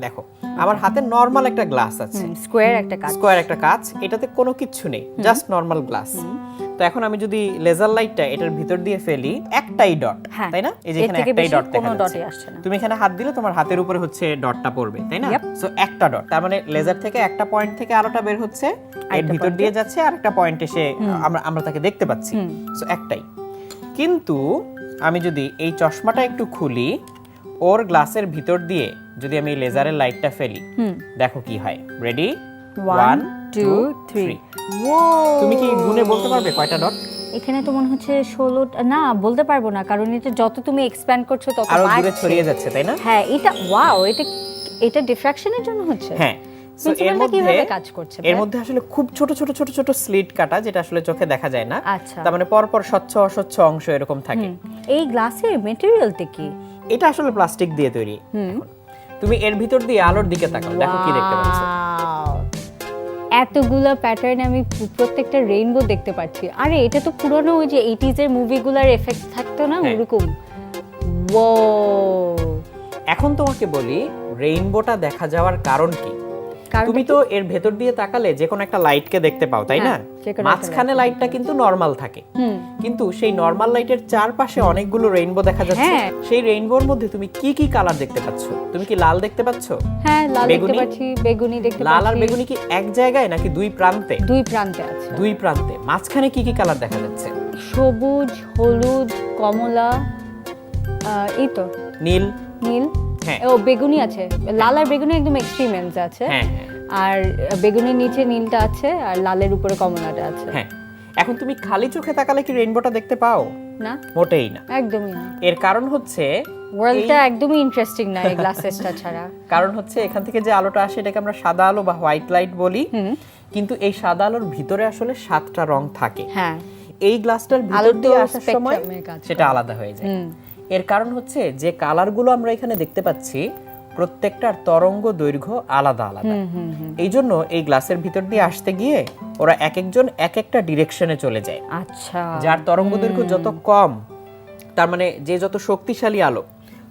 দেখো আমার হাতে নর্মাল একটা গ্লাস আছে। স্কোয়ার একটা স্কোয়ার একটা কাচ এটাতে কোনো কিচ্ছু নেই জাস্ট নর্মাল গ্লাস তো এখন আমি যদি লেজার লাইটটা এটার ভিতর দিয়ে ফেলি একটাই ডট হ্যাঁ। তাই না? এই যে এখানে একটাই ডট দেখা যাচ্ছে। তুমি এখানে হাত দিলে তোমার হাতের উপরে হচ্ছে ডটটা পড়বে তাই না? সো একটা ডট তার মানে লেজার থেকে একটা পয়েন্ট থেকে আলোটা বের হচ্ছে এর ভিতর দিয়ে যাচ্ছে আর একটা পয়েন্ট এসে আমরা আমরা তাকে দেখতে পাচ্ছি। সো একটাই। কিন্তু আমি যদি এই চশমাটা একটু খুলি ওর গ্লাসের ভিতর দিয়ে যদি আমি লেজারের লাইটটা ফেলি দেখো কি হয়। রেডি ওয়ান টু থ্রি তুমি কি গুনে বলতে পারবে কয়টা ডট এখানে তো মনে হচ্ছে ষোলো না বলতে পারব না কারণ এটা যত তুমি এক্সপ্যান্ড করছ তত আরও দূরে ছড়িয়ে যাচ্ছে তাই না? হ্যাঁ এটা ওয়াও এটা এটা ডিফ্রাকশনের জন্য হচ্ছে? হ্যাঁ। এর মধ্যে কাজ করছে এর মধ্যে আসলে খুব ছোট ছোট ছোট ছোট স্লিট কাটা যেটা আসলে চোখে দেখা যায় না। আচ্ছা। তার মানে পর পর স্বচ্ছ অস্বচ্ছ অংশ এরকম থাকে। এই গ্লাসের মেটেরিয়ালটা কি? এটা আসলে প্লাস্টিক দিয়ে তৈরি। তুমি এর ভিতর দিয়ে আলোর দিকে তাকাও দেখো কি দেখতে পাচ্ছ। এতগুলো প্যাটার্ন আমি প্রত্যেকটা রেইনবো দেখতে পাচ্ছি। আরে এটা তো পুরনো ওই যে এইটিজ এর মুভিগুলোর এফেক্ট থাকতো না? হ্যাঁ। ওরকম। ও এখন তোমাকে বলি রেইনবোটা দেখা যাওয়ার কারণ কি? তুমি তো এর ভেতর দিয়ে তাকালে যে কোনো একটা লাইটকে দেখতে পাও তাই না? হ্যাঁ, একটা মাঝখানে লাইটটা কিন্তু নর্মাল থাকে। কিন্তু সেই নর্মাল লাইটের চারপাশে অনেকগুলো রেইনবো দেখা যাচ্ছে। হ্যাঁ। সেই রেইনবোর মধ্যে তুমি কি কি কালার দেখতে পাচ্ছ? তুমি কি লাল দেখতে পাচ্ছ? হ্যাঁ লাল দেখতে পাচ্ছি বেগুনি দেখতে লাল আর বেগুনি কি এক জায়গায় নাকি দুই প্রান্তে? দুই প্রান্তে আছে। দুই প্রান্তে। মাঝখানে কি কি কালার দেখা যাচ্ছে? সবুজ হলুদ কমলা এই তো। নীল? নীল। ও বেগুনি আছে। লাল আর বেগুনি একদম এক্সট্রিম এন্ডস আছে। হ্যাঁ হ্যাঁ। আর বেগুনির নিচে নীলটা আছে আর লালের উপরে কমলাটা আছে। হ্যাঁ। এখন তুমি খালি চোখে তাকালে কি রেইনবোটা দেখতে পাও? না। মোটেই না। একদমই না। এর কারণ হচ্ছে ওয়ার্ল্ডটা একদমই ইন্টারেস্টিং না এই গ্লাসেসটা ছাড়া। কারণ হচ্ছে এখান থেকে যে আলোটা আসে এটাকে আমরা সাদা আলো বা হোয়াইট লাইট বলি। কিন্তু এই সাদা আলোর ভিতরে আসলে সাতটা রং থাকে। হ্যাঁ। এই গ্লাসটার ভিতর আলোর দিয়ে আসার সময় সেটা আলাদা হয়ে যায়। এর কারণ হচ্ছে যে কালারগুলো আমরা এখানে দেখতে পাচ্ছি প্রত্যেকটার তরঙ্গ দৈর্ঘ্য আলাদা আলাদা। এই জন্য এই গ্লাসের ভিতর দিয়ে আসতে গিয়ে ওরা এক একজন এক একটা ডিরেকশনে চলে যায়। আচ্ছা। যার তরঙ্গ দৈর্ঘ্য যত কম তার মানে যে যত শক্তিশালী আলো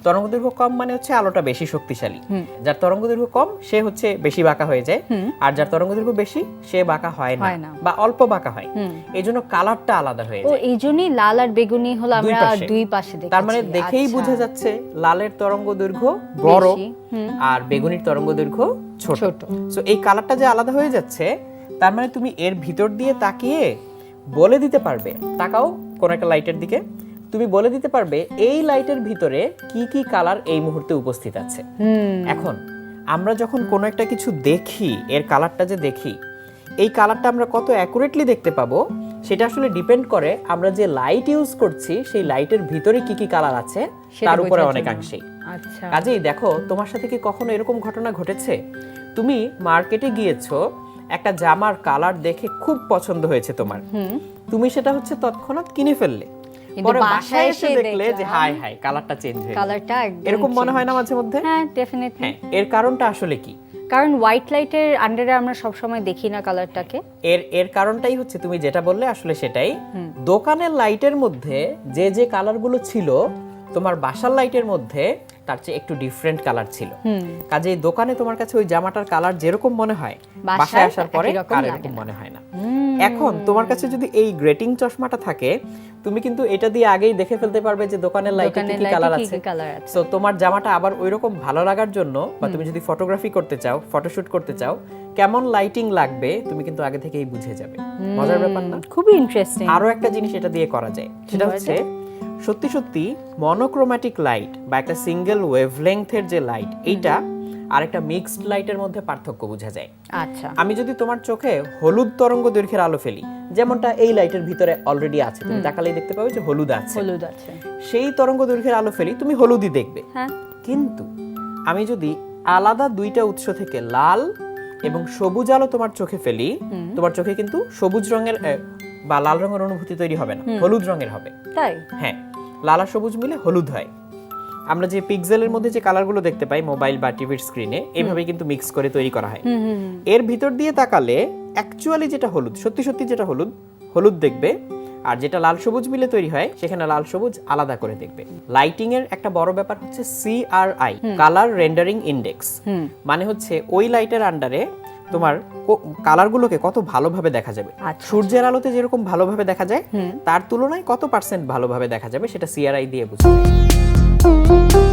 তরঙ্গ দৈর্ঘ্য কম মানে হচ্ছে আলোটা বেশি শক্তিশালী। যার তরঙ্গ দৈর্ঘ্য কম সে হচ্ছে বেশি বাঁকা হয়ে যায়। আর যার তরঙ্গ দৈর্ঘ্য বেশি সে বাঁকা হয় না। বা অল্প বাঁকা হয়। এই জন্য কালারটা আলাদা হয়ে যায়। এই জন্যই লাল আর বেগুনি হলো আমরা দুই পাশে দেখি তার মানে দেখেই বোঝা যাচ্ছে লালের তরঙ্গ দৈর্ঘ্য বড় আর বেগুনির তরঙ্গ দৈর্ঘ্য ছোট। ছোট। সো এই কালারটা যে আলাদা হয়ে যাচ্ছে তার মানে তুমি এর ভিতর দিয়ে তাকিয়ে বলে দিতে পারবে। তাকাও কোন একটা লাইটের দিকে। তুমি বলে দিতে পারবে এই লাইটের ভিতরে কি কি কালার এই মুহূর্তে উপস্থিত আছে। এখন আমরা যখন কোনো একটা কিছু দেখি এর কালারটা যে দেখি এই কালারটা আমরা কত অ্যাকুরেটলি দেখতে পাবো সেটা আসলে ডিপেন্ড করে আমরা যে লাইট ইউজ করছি সেই লাইটের ভিতরে কি কি কালার আছে তার উপরে। অনেকাংশেই। আচ্ছা। কাজেই দেখো তোমার সাথে কি কখনো এরকম ঘটনা ঘটেছে? তুমি মার্কেটে গিয়েছো একটা জামার কালার দেখে খুব পছন্দ হয়েছে তোমার। তুমি সেটা হচ্ছে তৎক্ষণাৎ কিনে ফেললে। পরে বাসায় এসে দেখলে যে হাই হাই কালারটা চেঞ্জ হয়ে কালারটা এরকম মনে হয় না মাঝে মধ্যে? হ্যাঁ ডেফিনেটলি হ্যাঁ এর কারণটা আসলে কি? কারণ হোয়াইট লাইটের আন্ডারে আমরা সবসময় দেখি না কালারটাকে এর এর কারণটাই হচ্ছে তুমি যেটা বললে আসলে সেটাই। দোকানের লাইটের মধ্যে যে যে কালারগুলো ছিল তোমার বাসার লাইটের মধ্যে তার চেয়ে একটু ডিফারেন্ট কালার ছিল। কাজেই দোকানে তোমার কাছে ওই জামাটার কালার যেরকম মনে হয় বাসায় আসার পরে আর এরকম মনে হয় না। এখন তোমার কাছে যদি এই গ্রেটিং চশমাটা থাকে তুমি কিন্তু এটা দিয়ে আগেই দেখে ফেলতে পারবে যে দোকানের লাইটে কি কালার আছে। সো তোমার জামাটা আবার ওইরকম ভালো লাগার জন্য বা তুমি যদি ফটোগ্রাফি করতে চাও ফটোশুট করতে চাও কেমন লাইটিং লাগবে তুমি কিন্তু আগে থেকেই বুঝে যাবে। মজার ব্যাপার না? খুবই ইন্টারেস্টিং আরও একটা জিনিস এটা দিয়ে করা যায় সেটা হচ্ছে সত্যি সত্যি মনোক্রোম্যাটিক লাইট বা একটা সিঙ্গেল ওয়েভলেংথের যে লাইট এইটা আর একটা মিক্সড লাইটের মধ্যে পার্থক্য বোঝা যায়। আচ্ছা। আমি যদি তোমার চোখে হলুদ তরঙ্গ দৈর্ঘ্যের আলো ফেলি যেমনটা এই লাইটের ভিতরে অলরেডি আছে তুমি তাকালেই দেখতে পাবে যে হলুদ আছে। হলুদ আছে। সেই তরঙ্গ দৈর্ঘ্যের আলো ফেলি তুমি হলুদই দেখবে। হ্যাঁ। কিন্তু আমি যদি আলাদা দুইটা উৎস থেকে লাল এবং সবুজ আলো তোমার চোখে ফেলি তোমার চোখে কিন্তু সবুজ রঙের বা লাল রঙের অনুভূতি তৈরি হবে না হলুদ রঙের হবে। তাই? হ্যাঁ লাল আর সবুজ মিলে হলুদ হয়। আমরা যে পিক্সেলের মধ্যে যে কালারগুলো দেখতে পাই মোবাইল বা টিভির স্ক্রিনে এইভাবেই কিন্তু মিক্স করে তৈরি করা হয়। এর ভিতর দিয়ে তাকালে অ্যাকচুয়ালি যেটা হলুদ সত্যি সত্যি যেটা হলুদ হলুদ দেখবে। আর যেটা লাল সবুজ মিলে তৈরি হয় সেখানে লাল সবুজ আলাদা করে দেখবে। লাইটিং এর একটা বড় ব্যাপার হচ্ছে সিআরআই কালার রেন্ডারিং ইন্ডেক্স মানে হচ্ছে ওই লাইটের আন্ডারে তোমার কালারগুলোকে কত ভালোভাবে দেখা যাবে। আচ্ছা। সূর্যের আলোতে যেরকম ভালোভাবে দেখা যায় তার তুলনায় কত পার্সেন্ট ভালোভাবে দেখা যাবে সেটা সিআরআই দিয়ে বুঝতে 嗯嗯嗯